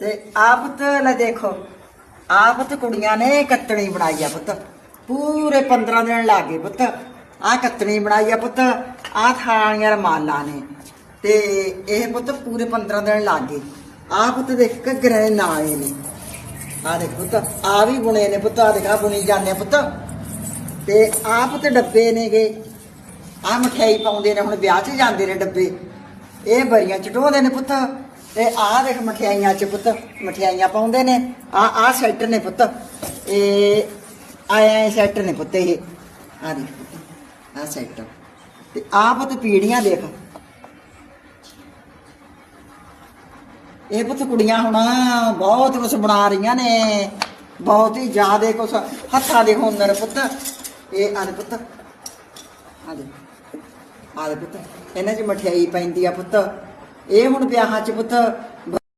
ਤੇ ਆ ਪੁੱਤ ਲੈ ਦੇਖੋ ਆ ਪੁੱਤ ਕੁੜੀਆਂ ਨੇ ਕੱਤਣੀ ਬਣਾਈ ਆ ਪੁੱਤ। ਪੂਰੇ 15 ਦਿਨ ਲੱਗੇ ਪੁੱਤ। ਆ ਕੱਤਣੀ ਬਣਾਈ ਆ ਪੁੱਤ ਆ ਥਾਲੀਆਂ ਰਮਾਲਾਂ ਨੇ। ਤੇ ਇਹ ਪੁੱਤ ਪੂਰੇ 15 ਦਿਨ ਲੱਗੇ ਆ ਪੁੱਤ ਦੇਖ ਘੱਗਰੇ ਦੇ ਨਾਲੇ ਨੇ। ਆ ਦੇਖ ਪੁੱਤ ਆ ਵੀ ਬੁਣੇ ਨੇ ਪੁੱਤ ਆ ਦੇਖ ਆ ਬੁਣੀ ਜਾਂਦੇ ਪੁੱਤ। ਤੇ ਆ ਪੁੱਤ ਡੱਬੇ ਨੇਗੇ। ਆ ਮਠਿਆਈ ਪਾਉਂਦੇ ਨੇ, ਹੁਣ ਵਿਆਹ 'ਚ ਜਾਂਦੇ ਨੇ ਡੱਬੇ। ਇਹ ਬਰੀਆਂ ਚਟੋਦੇ ਨੇ ਪੁੱਤ। ਤੇ ਆਹ ਦੇਖ ਮਠਿਆਈਆਂ 'ਚ ਪੁੱਤ, ਮਠਿਆਈਆਂ ਪਾਉਂਦੇ ਨੇ। ਆ ਆ ਸੈੱਟ ਨੇ ਪੁੱਤ। ਇਹ ਆਏ ਆਏ ਨੇ ਪੁੱਤ ਇਹ। ਆ ਦੇਖ ਪੁੱਤ ਆ ਸੈੱਟ। ਤੇ ਆ ਪੁੱਤ ਪੀੜੀਆਂ ਦੇਖ। ਇਹ ਪੁੱਤ ਕੁੜੀਆਂ ਹੁਣ ਬਹੁਤ ਕੁਝ ਬਣਾ ਰਹੀਆਂ ਨੇ। ਬਹੁਤ ਹੀ ਜ਼ਿਆਦਾ ਕੁਝ ਹੱਥਾਂ ਦੇ ਹੁਨਰ ਪੁੱਤ। ਇਹ ਆ ਪੁੱਤ ਆ ਦੇ ਦੇ ਪੁੱਤ, ਇਹਨਾਂ 'ਚ ਮਠਿਆਈ ਪੈਂਦੀ ਆ ਪੁੱਤ। ਇਹ ਹੁਣ ਵਿਆਹਾਂ 'ਚ ਪੁੱਤ